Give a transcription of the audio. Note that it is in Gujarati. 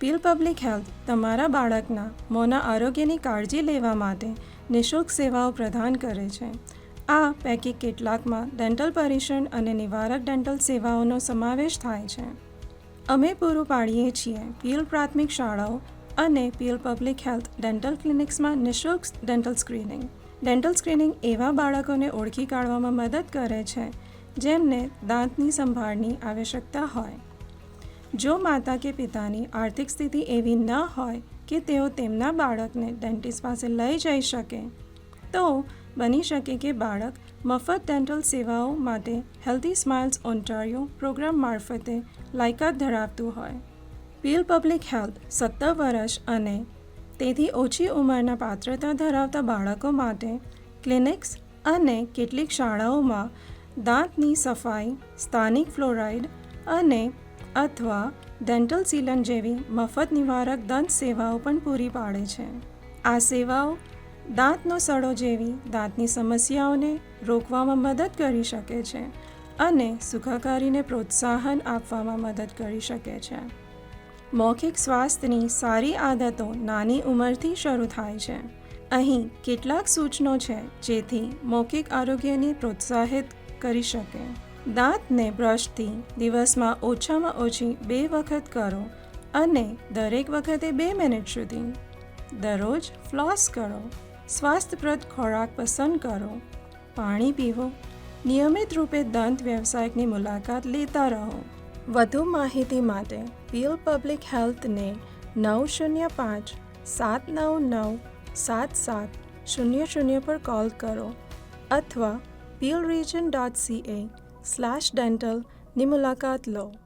પીલ પબ્લિક હેલ્થ તમારા બાળકના મોના આરોગ્યની કાળજી લેવા માટે નિઃશુલ્ક સેવાઓ પ્રદાન કરે છે. આ પૈકી કેટલાકમાં ડેન્ટલ પરીક્ષણ અને નિવારક ડેન્ટલ સેવાઓનો સમાવેશ થાય છે. અમે પૂરું પાડીએ છીએ પીલ પ્રાથમિક શાળાઓ અને પીલ પબ્લિક હેલ્થ ડેન્ટલ ક્લિનિક્સમાં નિઃશુલ્ક ડેન્ટલ સ્ક્રીનિંગ. ડેન્ટલ સ્ક્રીનિંગ એવા બાળકોને ઓળખી કાઢવામાં મદદ કરે છે જેમને દાંતની સંભાળની આવશ્યકતા હોય. જો માતા કે પિતાની આર્થિક સ્થિતિ એવી ન હોય કે તેઓ તેમના બાળકને ડેન્ટિસ્ટ પાસે લઈ જઈ શકે, તો બની શકે કે બાળક મફત ડેન્ટલ સેવાઓ માટે હેલ્ધી સ્માઇલ્સ ઓન્ટારિયો પ્રોગ્રામ મારફતે લાયકાત ધરાવતું હોય. પીલ પબ્લિક હેલ્થ સત્તર વર્ષ અને તેથી ઓછી ઉંમરના પાત્રતા ધરાવતા બાળકો માટે ક્લિનિક્સ અને કેટલીક શાળાઓમાં દાંતની સફાઈ, સ્થાનિક ફ્લોરાઇડ અને અથવા ડેન્ટલ સીલન જેવી મફત નિવારક દંત સેવાઓ પણ પૂરી પાડે છે. આ સેવાઓ દાંતનો સડો જેવી દાંતની સમસ્યાઓને રોકવામાં મદદ કરી શકે છે અને સુખાકારીને પ્રોત્સાહન આપવામાં મદદ કરી શકે છે. મૌખિક સ્વાસ્થ્યની સારી આદતો નાની ઉંમરથી શરૂ થાય છે. અહીં કેટલાક સૂચનો છે જેથી મૌખિક આરોગ્યને પ્રોત્સાહિત કરી શકે. દાંતને બ્રશથી દિવસમાં ઓછામાં ઓછી બે વખત કરો અને દરેક વખતે બે મિનિટ સુધી. દરરોજ ફ્લોસ કરો. સ્વાસ્થ્યપ્રદ ખોરાક પસંદ કરો. પાણી પીવો. નિયમિત રૂપે દંત વ્યવસાયિકની મુલાકાત લેતા રહો. વધુ માહિતી માટે પીલ પબ્લિક હેલ્થને નવ શૂન્ય પાંચ સાત નવ નવ સાત સાત શૂન્ય શૂન્ય પર કોલ કરો અથવા Peel Region dot CA slash dental nimulakat law.